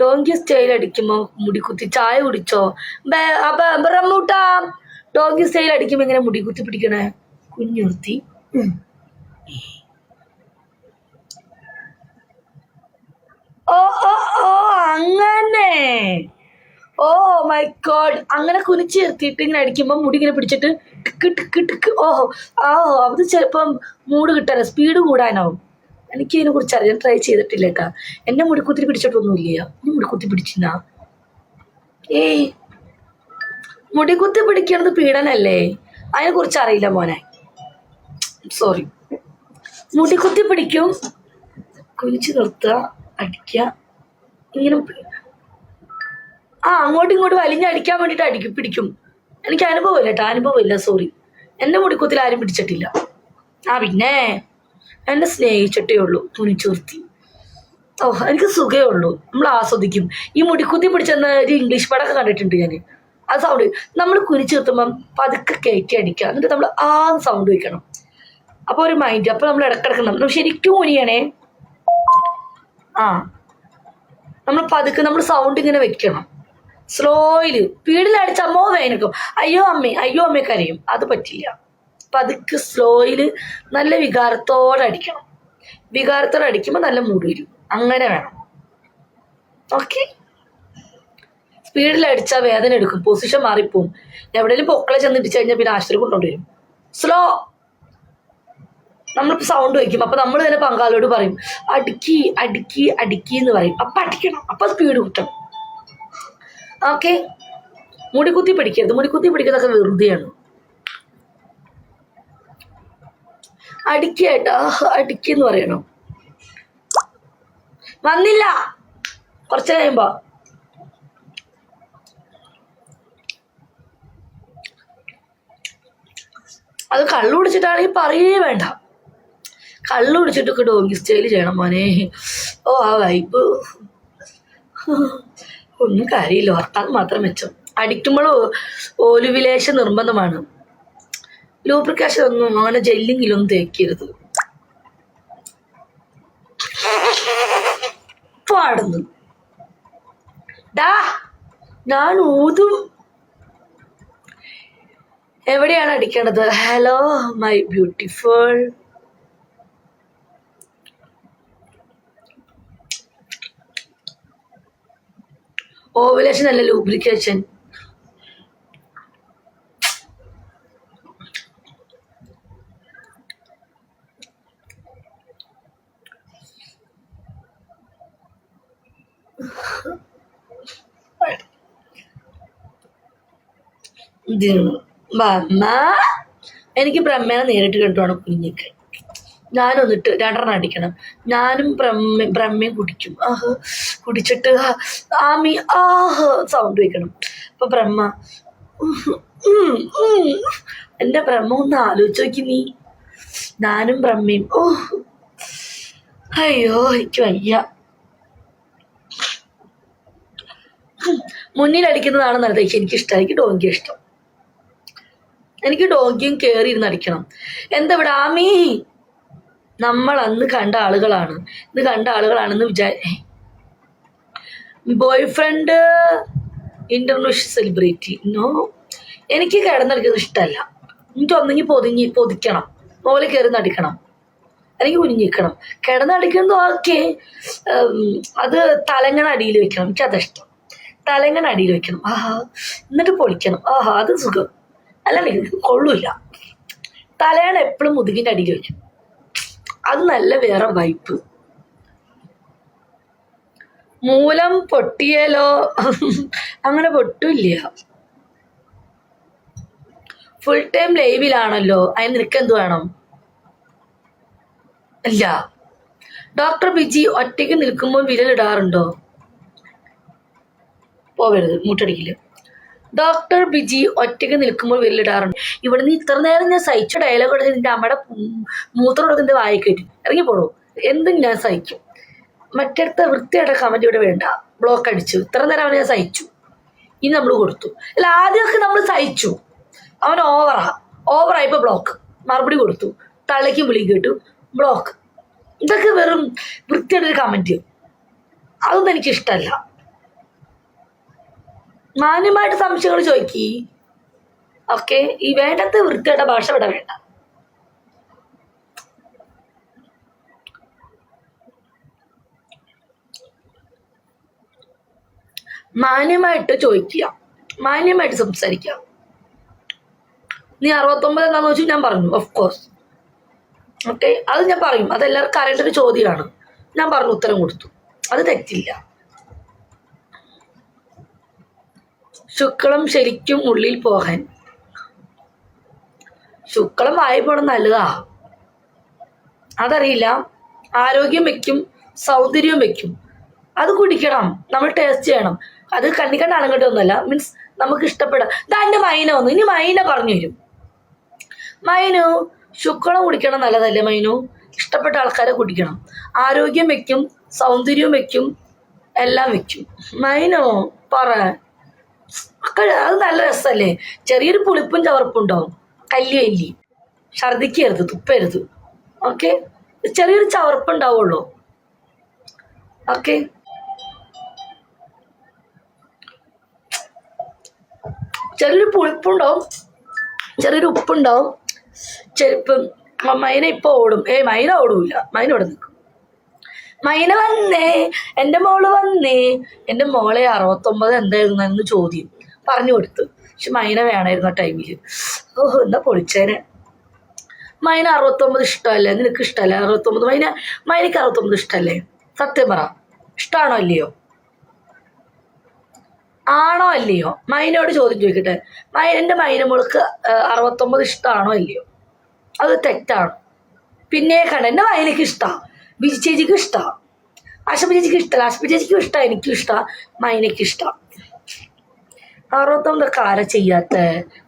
Donkey style അടിക്കുമ്പോ മുടി കുത്തി ചായ കുടിച്ചോ? ബേ- അപ്പൊ ഡോങ്കി സ്റ്റൈൽ അടിക്കുമ്പോ ഇങ്ങനെ മുടി കുത്തി പിടിക്കണേ കുഞ്ഞുർത്തി. ഓ ഓ ഓ അങ്ങനെ. ഓ മൈ ഗോഡ് അങ്ങനെ കുനിച്ച് നിർത്തിയിട്ട് ഇങ്ങനെ അടിക്കുമ്പോൾ മുടി ഇങ്ങനെ പിടിച്ചിട്ട് ടിക്ക് ടിക്ക് ടിക്ക്. ഓഹോ ആഹോ അത് ചിലപ്പം മൂഡ് കിട്ടാനോ സ്പീഡ് കൂടാനാവും. എനിക്ക് ഇതിനെ കുറിച്ച് അറിയാൻ ട്രൈ ചെയ്തിട്ടില്ല കേട്ടാ എന്നെ മുടിക്കുത്തി പിടിച്ചിട്ടൊന്നുമില്ല നീ മുടിക്കുത്തി പിടിച്ചിനാ ഏയ്. മുടിക്കുത്തി പിടിക്കണത് പീഡനല്ലേ? അതിനെ കുറിച്ച് അറിയില്ല മോനെ. സോറി മുടിക്കുത്തി പിടിക്കും. കുനിച്ച് നിർത്തുക അടിക്കുക. ഇങ്ങനെ ആ അങ്ങോട്ടും ഇങ്ങോട്ടും വലിഞ്ഞടിക്കാൻ വേണ്ടിയിട്ട് അടിക്കും പിടിക്കും. എനിക്ക് അനുഭവമില്ല കേട്ടോ അനുഭവമില്ല സോറി എന്റെ മുടിക്കുത്തിൽ ആരും പിടിച്ചിട്ടില്ല. ആ പിന്നെ എന്നെ സ്നേഹിച്ചിട്ടേ ഉള്ളൂ തുണിച്ചുർത്തി ഓ എനിക്ക് സുഖേ ഉള്ളൂ. നമ്മൾ ആസ്വദിക്കും. ഈ മുടിക്കുത്തി പിടിച്ചെന്ന ഒരു ഇംഗ്ലീഷ് പടമൊക്കെ കണ്ടിട്ടുണ്ട് ഞാൻ ആ സൗണ്ട് നമ്മൾ കുനിച്ച് നിർത്തുമ്പം പതുക്കെ കയറ്റി അടിക്കുക. എന്നിട്ട് നമ്മൾ ആ സൗണ്ട് വയ്ക്കണം. അപ്പോൾ ഒരു മൈൻഡ് അപ്പോൾ നമ്മൾ ഇടക്കിടക്ക് നമ്മൾ ശരിക്കും കുനിയണേ ആ. നമ്മൾ പതുക്കെ നമ്മൾ സൗണ്ട് ഇങ്ങനെ വെക്കണം. സ്ലോയിൽ സ്പീഡിലടിച്ച അമ്മോ വേനക്കും അയ്യോ അമ്മേ അയ്യോ അമ്മേ കരയും. അത് പറ്റില്ല. പതുക്കെ സ്ലോയിൽ നല്ല വികാരത്തോടെ അടിക്കണം. വികാരത്തോടെ അടിക്കുമ്പോൾ നല്ല മൂടി വരും. അങ്ങനെ വേണം. ഓക്കെ സ്പീഡിൽ അടിച്ചാൽ വേദന എടുക്കും. പൊസിഷൻ മാറിപ്പോവും. എവിടെയെങ്കിലും പൊക്കളെ ചെന്ന് ഇടിച്ചു കഴിഞ്ഞാൽ പിന്നെ ആശുപത്രി കൊണ്ടുവരും സ്ലോ നമ്മളിപ്പോൾ സൗണ്ട് വയ്ക്കും അപ്പം നമ്മൾ തന്നെ പങ്കാളിയോട് പറയും അടുക്കി അടുക്കി അടുക്കി എന്ന് പറയും. അപ്പം അടിക്കണം. അപ്പം സ്പീഡ് കിട്ടണം. ഓക്കെ മുടിക്കുത്തി പിടിക്കരുത്. മുടിക്കുത്തി പിടിക്കുന്നതൊക്കെ വെറുതെയാണ്. അടിക്കേട്ടാ അടിക്കെന്ന് പറയണം. വന്നില്ല. കുറച്ച് കഴിയുമ്പോ. അത് കള്ളു കുടിച്ചിട്ടാണെങ്കിൽ പറയേ വേണ്ട. കള്ളു കുടിച്ചിട്ടൊക്കെ ഡോങ്കി സ്റ്റൈൽ ചെയ്യണം മോനെ. ഓ ആ വൈപ്പ് ഒന്നും കാര്യമില്ല. ഓർത്താൽ മാത്രം മെച്ചം. അടിക്കുമ്പോൾ ഓലുവിലേശ നിർബന്ധമാണ്. ലൂബ്രിക്കേഷൻ ഒന്നും അങ്ങനെ ജെല്ലിങ്ങിലൊന്നും തേക്കരുത്. പാടുന്നു. ഡാ ഞാൻ ഊതും. എവിടെയാണ് അടിക്കേണ്ടത്? ഹലോ മൈ ബ്യൂട്ടിഫുൾ ഓവലേഷൻ അല്ല ലൂബ്രിക്കേഷൻ ബ്രഹ്മ എനിക്ക് ബ്രഹ്മേനെ നേരിട്ട് കണ്ടുവാണ് കുഞ്ഞിക്ക്. ഞാനൊന്നിട്ട് രണ്ടെണ്ണം അടിക്കണം. ഞാനും ബ്രഹ്മ ബ്രഹ്മയും കുടിക്കും. ആഹ് കുടിച്ചിട്ട് ആമി ആഹ് സൗണ്ട് വെക്കണം. അപ്പൊ ബ്രഹ്മ. എന്റെ ബ്രഹ്മ ഒന്ന് ആലോചിച്ച് നോക്കി നീ. ഞാനും ബ്രഹ്മയും ഓ അയ്യോ എനിക്ക് വയ്യ. മുന്നിൽ അടിക്കുന്നതാണ് നല്ലത്. എനിക്ക് ഇഷ്ടം എനിക്ക് ഡോങ്കി ഇഷ്ടം. എനിക്ക് ഡോങ്കിയും കയറി ഇരുന്ന് അടിക്കണം. എന്താ ഇവിടെ? ആമീ! നമ്മൾ അന്ന് കണ്ട ആളുകളാണ്. ഇന്ന് കണ്ട ആളുകളാണെന്ന് വിചാരി boyfriend international celebrity no. എനിക്ക് കിടന്നടിക്കുന്നത് ഇഷ്ടമല്ല. എനിക്ക് ഒന്നെങ്കിൽ പൊതിഞ്ഞ് പൊതിക്കണം. മോളിൽ കയറി നടിക്കണം അല്ലെങ്കിൽ കുഞ്ഞിക്കണം കിടന്നടിക്കുന്നത് ഓക്കെ. അത് തലങ്ങണ അടിയിൽ വെക്കണം. എനിക്കതാ ഇഷ്ടം തലങ്ങണ അടിയിൽ വെക്കണം. ആഹാ എന്നിട്ട് പൊളിക്കണം. ആഹാ അത് സുഖം. അല്ലെങ്കിൽ എനിക്ക് കൊള്ളൂല തലയാണ് എപ്പോഴും മുതുകിന്റെ അടിയിൽ വെക്കും അത് നല്ല വേറെ വൈപ്പ് മൂലം പൊട്ടിയാലോ? അങ്ങനെ പൊട്ടില്ല. ഫുൾ ടൈം ലൈവിലാണല്ലോ അതിന് നിനക്ക് എന്ത് വേണം? ഇല്ല. ഡോക്ടർ ബിജി ഒറ്റയ്ക്ക് നിൽക്കുമ്പോൾ വിരലിടാറുണ്ടോ? പോകരുത് മുട്ടടിക്കില്ല. ഡോക്ടർ ബിജി ഒറ്റയ്ക്ക് നിൽക്കുമ്പോൾ വിരലിടാറുണ്ട്. ഇവിടുന്ന് ഇത്ര നേരം ഞാൻ സഹിച്ച ഡയലോഗ് നിന്റെ അമ്മയുടെ മൂത്രം വായി വായിക്ക് ഇറങ്ങി ഇറങ്ങിപ്പോടൂ? എന്തും ഞാൻ സഹിക്കും. മറ്റടുത്ത വൃത്തിയായിട്ട് കമന്റ് ഇവിടെ വേണ്ട. ബ്ലോക്ക് അടിച്ചു. ഇത്ര നേരം അവനെ ഞാൻ സഹിച്ചു. ഇനി നമ്മൾ കൊടുത്തു. അല്ല ആദ്യമൊക്കെ നമ്മൾ സഹിച്ചു. അവൻ ഓവറാ ഓവറായപ്പോൾ ബ്ലോക്ക് മറുപടി കൊടുത്തു. തലയ്ക്ക് വിളി കേട്ടു. ബ്ലോക്ക് ഇതൊക്കെ വെറും വൃത്തിയുടെ ഒരു കമന്റ് അതൊന്നും എനിക്ക് ഇഷ്ടമല്ല മാന്യമായിട്ട് സംശയങ്ങൾ ചോദിക്കി. ഓക്കെ? ഈ വേണ്ടത് വൃത്തിയുടെ ഭാഷ ഇവിടെ വേണ്ട. മാന്യമായിട്ട് ചോദിക്കുക. മാന്യമായിട്ട് സംസാരിക്കുക. നീ അറുപത്തൊമ്പത് എന്താന്ന് വെച്ചാൽ ഞാൻ പറഞ്ഞു. Of course okay? അത് ഞാൻ പറയും. അത് എല്ലാവർക്കും അറിയേണ്ട ഒരു ചോദ്യമാണ്. ഞാൻ പറഞ്ഞു ഉത്തരം കൊടുത്തു. അത് തെറ്റില്ല. ശുക്ലം ശരിക്കും ഉള്ളിൽ പോകാൻ. ശുക്ലം വായ്പോണം നല്ലതാ. അതറിയില്ല. ആരോഗ്യം വെക്കും സൗന്ദര്യം വെക്കും. അത് കുടിക്കണം. നമ്മൾ ടേസ്റ്റ് ചെയ്യണം. അത് കണ്ണി കണ്ട അണങ്ങട്ടൊന്നുമല്ല മീൻസ് നമുക്ക് ഇഷ്ടപ്പെടാം. ഇതാ എന്റെ മൈന വന്നു. ഇനി മൈന പറഞ്ഞു തരും. മൈനു ശുക്ലം കുടിക്കണം നല്ലതല്ലേ മൈനു? ഇഷ്ടപ്പെട്ട ആൾക്കാരെ കുടിക്കണം. ആരോഗ്യം വെക്കും സൗന്ദര്യം വെക്കും എല്ലാം വെക്കും. മൈനോ പറ. ഒക്കെ അത് നല്ല രസമല്ലേ ചെറിയൊരു പുളിപ്പും ചവർപ്പും ഉണ്ടാവും. കല്ലി കല്ലി ഛർദിക്കരുത് തുപ്പരുത്. ഓക്കെ? ചെറിയൊരു ചവർപ്പ് ഉണ്ടാവുള്ളൂ. ഓക്കെ? ചെറിയൊരു പുളിപ്പുണ്ടാവും ചെറിയൊരു ഉപ്പുണ്ടാവും ചെരുപ്പ്. മൈന ഇപ്പൊ ഓടും. ഏ മൈന ഓടൂല. മൈന നിൽക്കും. മൈന വന്നേ എന്റെ മോൾ വന്നേ. എന്റെ മോളെ അറുപത്തൊമ്പത് എന്തായിരുന്നു ചോദ്യം പറഞ്ഞു കൊടുത്തു. പക്ഷെ മൈന വേണമായിരുന്നു ആ ടൈമിൽ ഓഹ് എന്താ പൊളിച്ചേനെ? മൈന അറുപത്തൊമ്പത് ഇഷ്ടമല്ലേ? നിനക്ക് ഇഷ്ടമല്ലേ അറുപത്തൊമ്പത്? മൈന മൈനക്ക് അറുപത്തൊമ്പത് ഇഷ്ടമല്ലേ? സത്യം പറ. ഇഷ്ടാണോ അല്ലയോ ആണോ അല്ലയോ മൈനോട് ചോദ്യം ചോദിക്കട്ടെ. മൈന മൈനമോൾക്ക് അറുപത്തൊമ്പത് ഇഷ്ടമാണോ അല്ലയോ അത് തെറ്റാണ്. പിന്നെ കണ്ട എന്റെ മൈനക്ക് ഇഷ്ടമാണ് ബിജി ചേച്ചിക്ക് ഇഷ്ടമാണ് ആശപ്പ ചേച്ചിക്ക് ഇഷ്ടമല്ല ആശപ്പ ചേച്ചിക്കും ഇഷ്ടമാണ് എനിക്കും ഇഷ്ടമാണ് മൈനക്ക് ഇഷ്ടമാണ് അറുപത്തൊമ്പതൊക്കെ ആരാ ചെയ്യാത്ത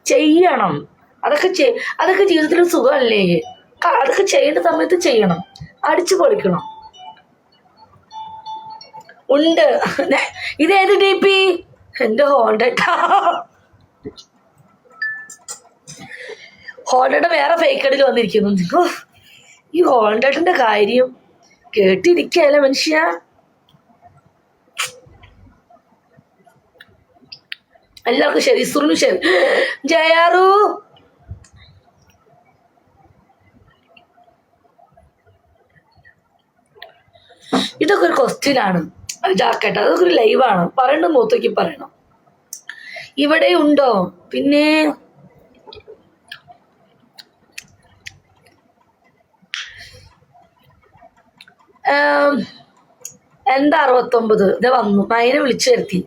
ചെയ്യണം. അതൊക്കെ ചെയ് അതൊക്കെ ജീവിതത്തിൽ സുഖമല്ലേ? അതൊക്കെ ചെയ്യേണ്ട സമയത്ത് ചെയ്യണം. അടിച്ചു പൊളിക്കണം. ഉണ്ട്. ഇതേത് ഡി പി എന്റെ ഹോണ്ടട്ടാ ഹോണ്ടയുടെ വേറെ ഫേക്കടിൽ വന്നിരിക്കുന്നു. ഈ ഹോണ്ടേട്ടന്റെ കാര്യം കേട്ടിരിക്കല്ലേ മനുഷ്യ? എല്ലാവർക്കും ശരി സുറിനു ശരി. ജയാറു. ഇതൊക്കെ ഒരു ക്വസ്റ്റ്യൻ ആണ്. ജാക്കട്ടെ അതൊക്കെ ഒരു ലൈവാണ് പറയണ്ട മൂത്തേക്ക് പറയണം. ഇവിടെ ഉണ്ടോ? പിന്നെ എന്താ അറുപത്തൊമ്പത്? ഇത് വന്നു. മൈനെ വിളിച്ചു വരുത്തി.